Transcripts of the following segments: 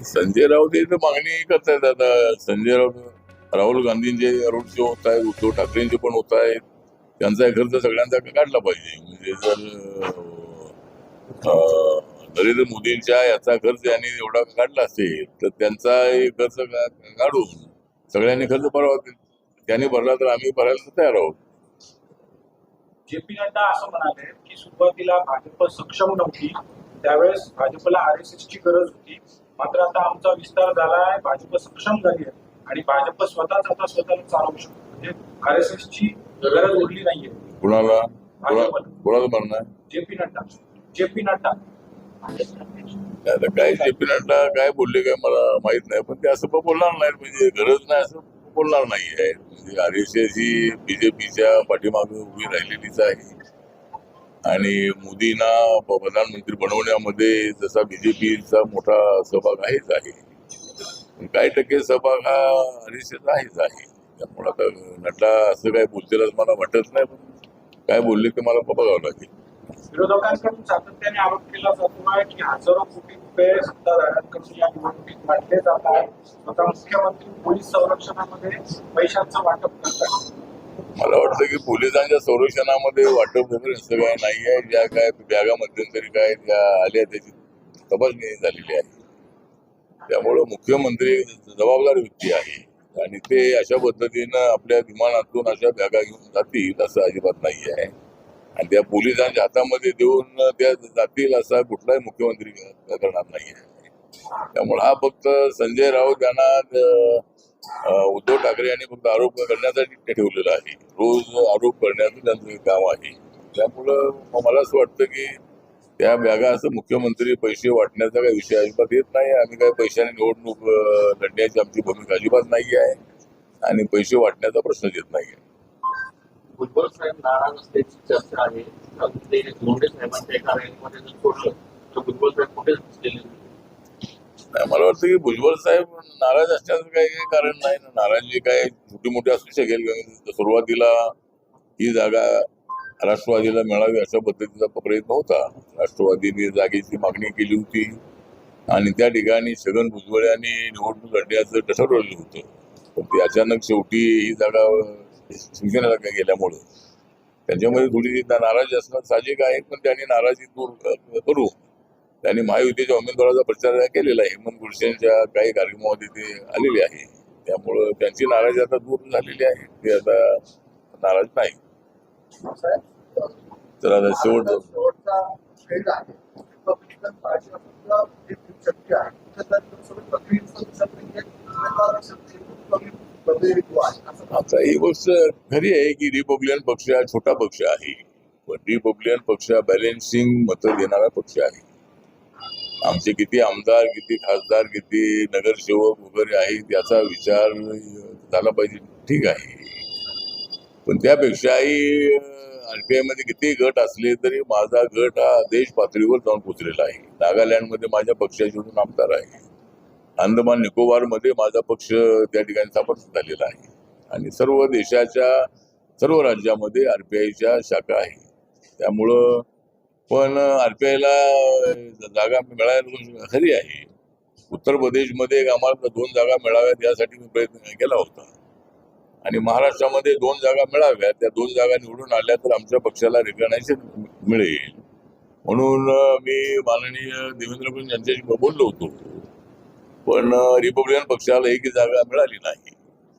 संजय राऊत हे तर मागणी करतायत आता संजय राऊत राहुल गांधींचे रोड शो होत आहेत उद्धव ठाकरेंचे पण होत आहेत. त्यांचा खर्च सगळ्यांचा काढला पाहिजे? म्हणजे जर नरेंद्र मोदींच्या याचा खर्च यांनी एवढा काढला असेल तर त्यांचा हे खर्च काढून सगळ्यांनी खर्च भरावा त्यांनी भरला तर आम्ही भरायला तयार आहोत. जे पी नड्डा असं म्हणाले की सुरुवातीला भाजप सक्षम नव्हती त्यावेळेस भाजपला आर एस एस ची गरज होती. मात्र आता आमचा विस्तार झाला आहे भाजप सक्षम झाली आहे. आणि भाजप स्वतःच आता स्वतःला चालवू शकतो. म्हणजे आर एस एस ची गरज उरली नाहीये. कुणाला? म्हणणं J P Nadda. J P Nadda काय जे पी नड्डा काय बोलले काय मला माहीत नाही. पण ते असं पण बोलणार नाही म्हणजे गरज नाही असं बोलणार नाही आहे म्हणजे आर एस एस ही बीजेपीच्या पाठीमागे उभी राहिलेलीच आहे. आणि मोदींना प्रधानमंत्री बनवण्यामध्ये जसा बीजेपीचा मोठा सहभाग आहेच आहे. काही टक्के सहभाग हा आर आहेच आहे. त्यामुळे आता नड्डा असं काय बोलतील मला वाटत नाही पण काय बोलले ते मला बघावं लागेल. विरोधकांकडून सातत्याने आरोप केला जातो आहे की हजारो कोटी रुपये सत्ताधाऱ्यांकडून या निवडणुकीत वाटले जात आहे स्वतः मुख्यमंत्री पोलीस संरक्षणामध्ये पैशांचं वाटप करतात मला वाटतं की पोलिसांच्या संरक्षणामध्ये वाटप असं काय नाही आहे. ज्या काय बॅगा मध्यंतरी काय ज्या आल्या त्याची तपासणी झालेली आहे. त्यामुळं मुख्यमंत्री जबाबदार व्यक्ती आहे. आणि ते अशा पद्धतीनं आपल्या विमानातून अशा बॅगा घेऊन जातील असं अजिबात नाही आहे. आणि त्या पोलिसांच्या हातामध्ये देऊन त्या जातील असा कुठलाही मुख्यमंत्री करणार नाही आहे. त्यामुळे हा फक्त संजय राऊत यांना उद्धव ठाकरे यांनी फक्त आरोप करण्यासाठी ठेवलेला आहे. रोज आरोप करण्याचं त्यांचं काम आहे. त्यामुळं मला असं वाटतं की त्या बॅगा असं मुख्यमंत्री पैसे वाटण्याचा काही विषय अजिबात येत नाही. आम्ही काही पैशाने निवडणूक लढण्याची आमची भूमिका अजिबात नाही आहे आणि पैसे वाटण्याचा प्रश्नच येत नाही आहे भुजबळ साहेब नाराज असल्याची चर्चा आहे. ते मुंडे साहेबांच्या एका रॅलीमध्ये जर सोडलं तर भुजबळ साहेब कुठेच दिसलेले नाही. मला वाटतं की भुजबळ साहेब नाराज असण्याचं काही काही कारण नाही. ना नाराजी काय छोटी मोठी असू शकेल सुरुवातीला ही जागा राष्ट्रवादीला मिळावी अशा पद्धतीचा प्रयत्न होता. राष्ट्रवादीने जागेची मागणी केली होती. आणि त्या ठिकाणी छगन भुजबळ यांनी निवडणूक लढण्याचं ठरवलेलं होतं? पण ते अचानक शेवटी ही जागा शिवसेनेला गेल्यामुळं. त्यांच्यामध्ये थोडी नाराजी असणं साहजिक आहे पण त्यांनी नाराजी दूर करू. त्यांनी महायुतीच्या उमेदवाराचा प्रचार केलेला आहे. हेमंत गुडसेंच्या काही कार्यक्रमामध्ये ते आलेले आहे. त्यामुळं त्यांची नाराजी आता दूर झालेली आहे. ते आता नाराज नाही. तर आता शेवट आता ही गोष्ट खरी आहे की रिपब्लिकन पक्ष हा छोटा पक्ष आहे. पण रिपब्लिकन पक्ष हा बॅलेन्सिंग मतं देणारा पक्ष आहे. आमचे किती आमदार किती खासदार किती नगरसेवक वगैरे आहेत याचा विचार झाला पाहिजे. ठीक आहे. पण त्यापेक्षाही आरपीआयमध्ये किती गट असले तरी माझा गट हा देश पातळीवर जाऊन पोचलेला आहे. नागालँडमध्ये माझ्या पक्षाचे आमदार आहे. अंदमान निकोबारमध्ये माझा पक्ष त्या ठिकाणी स्थापन झालेला आहे. आणि सर्व देशाच्या सर्व राज्यामध्ये आरपीआयच्या शाखा आहे. त्यामुळं पण आरपीआयला जागा मिळायला खरी आहे. उत्तर प्रदेशमध्ये एक आम्हाला दोन जागा मिळाव्यात यासाठी मी प्रयत्न केला होता. आणि महाराष्ट्रामध्ये दोन जागा मिळाव्यात त्या दोन जागा निवडून आल्या तर आमच्या पक्षाला रेकग्नायझेशन मिळेल. म्हणून मी माननीय देवेंद्र फडणवीस यांच्याशी बोललो होतो. पण रिपब्लिकन पक्षाला एकही जागा मिळाली नाही.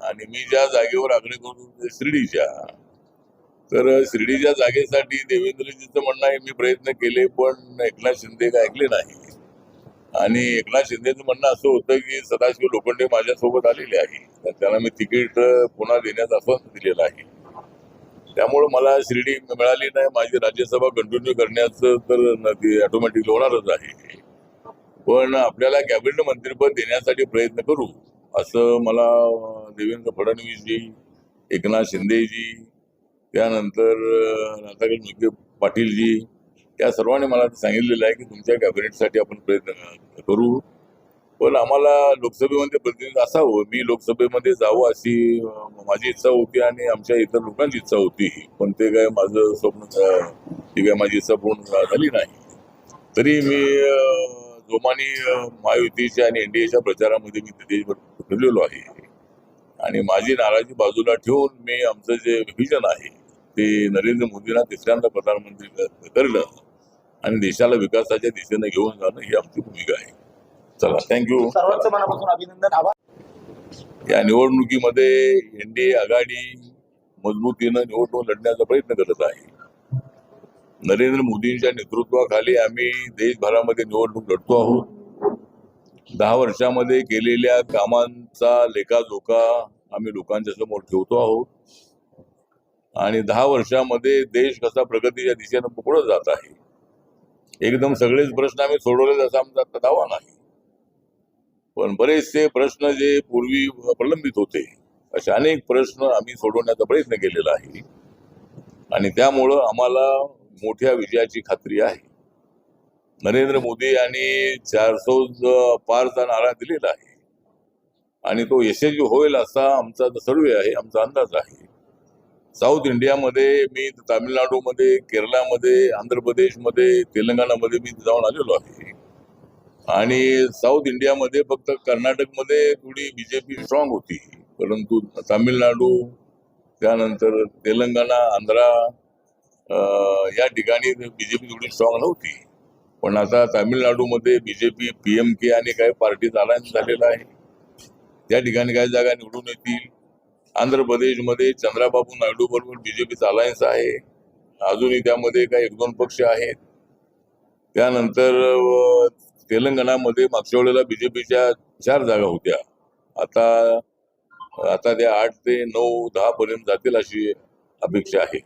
आणि मी ज्या जागेवर आग्रह करू शिर्डीच्या. तर शिर्डीच्या जागेसाठी देवेंद्रजीचं म्हणणं आहे मी प्रयत्न केले पण एकनाथ शिंदे काय ऐकले नाही. आणि एकनाथ शिंदेचं म्हणणं असं होतं की सदाशिव लोखंडे माझ्यासोबत आलेले आहे तर त्यांना मी तिकीट पुन्हा देण्यात आश्वासन दिलेलं आहे. त्यामुळं मला शिर्डी मिळाली नाही माझी राज्यसभा कंटिन्यू करण्याचं तर न- ते ऑटोमॅटिक होणारच आहे. पण आपल्याला कॅबिनेट मंत्रीपद देण्यासाठी प्रयत्न करू असं मला देवेंद्र फडणवीसजी एकनाथ शिंदेजी त्यानंतर अं, राधाकृष्ण विखे पाटीलजी या सर्वांनी मला सांगितलेलं आहे की तुमच्या कॅबिनेटसाठी आपण प्रयत्न करू. पण आम्हाला लोकसभेमध्ये प्रतिनिधी असावं. मी लोकसभेमध्ये जावं अशी माझी इच्छा होती आणि आमच्या इतर लोकांची इच्छा होती. पण ते काय माझं स्वप्न ती काय माझी इच्छा पूर्ण झाली नाही. तरी मी अं, जोमाने महायुतीच्या आणि एनडीएच्या प्रचारामध्ये मी देशभर फिरलेलो आहे. आणि माझी नाराजी बाजूला ठेवून मी आमचं जे विजन आहे ते नरेंद्र मोदींना तिसऱ्यांदा प्रधानमंत्री करणं आणि देशाला विकासाच्या दिशेने घेऊन जाणं ही आमची भूमिका आहे. चला थँक्यू सर्वांचं मनापासून अभिनंदन या निवडणुकीमध्ये एनडीए आघाडी मजबूतीनं निवडणूक लढण्याचा प्रयत्न करत आहे. नरेंद्र मोदींच्या नेतृत्वाखाली आम्ही देशभरामध्ये निवडणूक लढतो आहोत. दहा वर्षामध्ये केलेल्या कामांचा लेखाजोखा आम्ही लोकांच्या समोर ठेवतो आहोत. आणि दहा वर्षामध्ये देश कसा प्रगतीच्या दिशेनं पुढं जात आहे. एकदम सगळेच प्रश्न आम्ही सोडवले असा आमचा दावा नाही. पण बरेचसे प्रश्न जे पूर्वी प्रलंबित होते असे अनेक प्रश्न आम्ही सोडवण्याचा प्रयत्न केलेला आहे. आणि त्यामुळं आम्हाला मोठ्या विजयाची खात्री आहे. नरेंद्र मोदी यांनी चारसो पारचा नारा दिलेला आहे. आणि तो यशस्वी होईल असा आमचा सर्वे आहे आमचा अंदाज आहे. साऊथ इंडियामध्ये मी तामिळनाडूमध्ये केरळामध्ये आंध्र प्रदेशमध्ये तेलंगणामध्ये मी जाऊन आलेलो आहे. आणि साऊथ इंडियामध्ये फक्त कर्नाटकमध्ये थोडी बी जे पी स्ट्रॉंग होती. परंतु तामिळनाडू त्यानंतर तेलंगणा आंध्रा या ठिकाणी बी जे पी थोडी स्ट्रॉंग नव्हती. पण आता तामिळनाडूमध्ये बी जे पी एम के आणि काही पार्टी अलायन्स झालेला आहे त्या ठिकाणी काही जागा निवडून येतील. आंध्र प्रदेशमध्ये चंद्राबाबू नायडू बरोबर बीजेपीचा अलायन्स आहे. अजूनही त्यामध्ये काही एक दोन पक्ष आहेत. त्यानंतर तेलंगणामध्ये मागच्या वेळेला बीजेपीच्या चार जागा होत्या. आता आता त्या आठ ते नऊ दहा पर्यंत जातील अशी अपेक्षा आहे.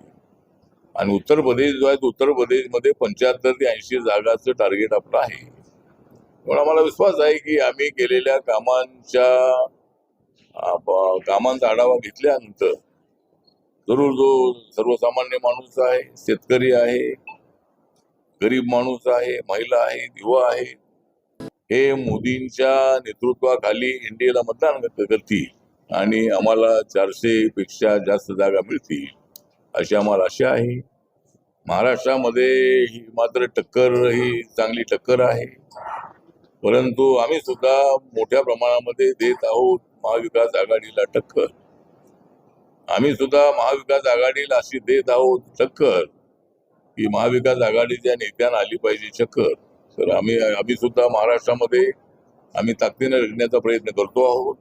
आणि उत्तर प्रदेश जो आहे तो उत्तर प्रदेशमध्ये पंच्याहत्तर ते ऐंशी जागाचं टार्गेट आपलं आहे. पण आम्हाला विश्वास आहे की आम्ही केलेल्या कामांच्या कामांचा आढावा घेतल्यानंतर जरूर जो सर्वसामान्य माणूस आहे शेतकरी आहे गरीब माणूस आहे महिला आहे युवा आहे हे मोदींच्या नेतृत्वाखाली एनडीएला मतदान करतील. आणि आम्हाला चारशे पेक्षा जास्त जागा मिळतील अशी आम्हाला आशा आहे. महाराष्ट्रामध्ये ही मात्र टक्कर ही चांगली टक्कर आहे. परंतु आम्ही सुद्धा मोठ्या प्रमाणामध्ये देत आहोत. महाविकास आघाडीला टक्कर. आम्ही सुद्धा महाविकास आघाडीला अशी देत आहोत टक्कर. की महाविकास आघाडीच्या नेत्यांना आली पाहिजे चक्कर. तर आम्ही आम्ही सुद्धा महाराष्ट्रामध्ये आम्ही ताकदीनं लढण्याचा प्रयत्न करतो आहोत.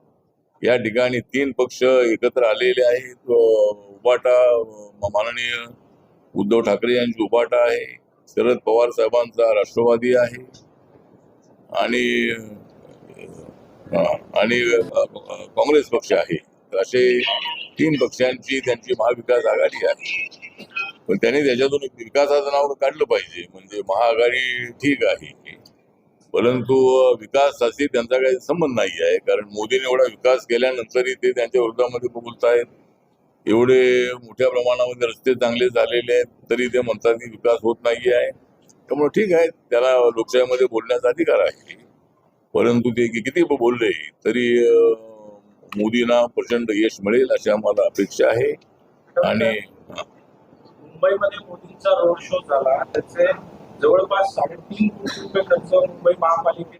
या ठिकाणी तीन पक्ष एकत्र आलेले आहेत. उबाटा माननीय उद्धव ठाकरे यांची उबाटा आहे. शरद पवार साहेबांचा राष्ट्रवादी आहे. आणि आणि काँग्रेस पक्ष आहे. तर असे तीन पक्षांची त्यांची महाविकास आघाडी आहे. पण त्यांनी त्याच्यातून विकासाचं नाव काढलं पाहिजे. म्हणजे महाआघाडी ठीक आहे. परंतु विकासाशी त्यांचा काही संबंध नाही आहे. कारण मोदीने एवढा विकास केल्यानंतरही ते त्यांच्या विरोधामध्ये बोलतायत एवढे मोठ्या प्रमाणामध्ये रस्ते चांगले झालेले आहेत तरी ते म्हणतात की विकास होत नाही आहे त्यामुळे ठीक आहे त्याला लोकशाहीमध्ये बोलण्याचा अधिकार आहे. परंतु ते किती बोलले तरी मोदींना प्रचंड यश मिळेल अशी आम्हाला अपेक्षा आहे. आणि मुंबईमध्ये मोदींचा रोड शो झाला. त्याचे जवळपास साडेतीन कोटी रुपये खर्च मुंबई महापालिकेने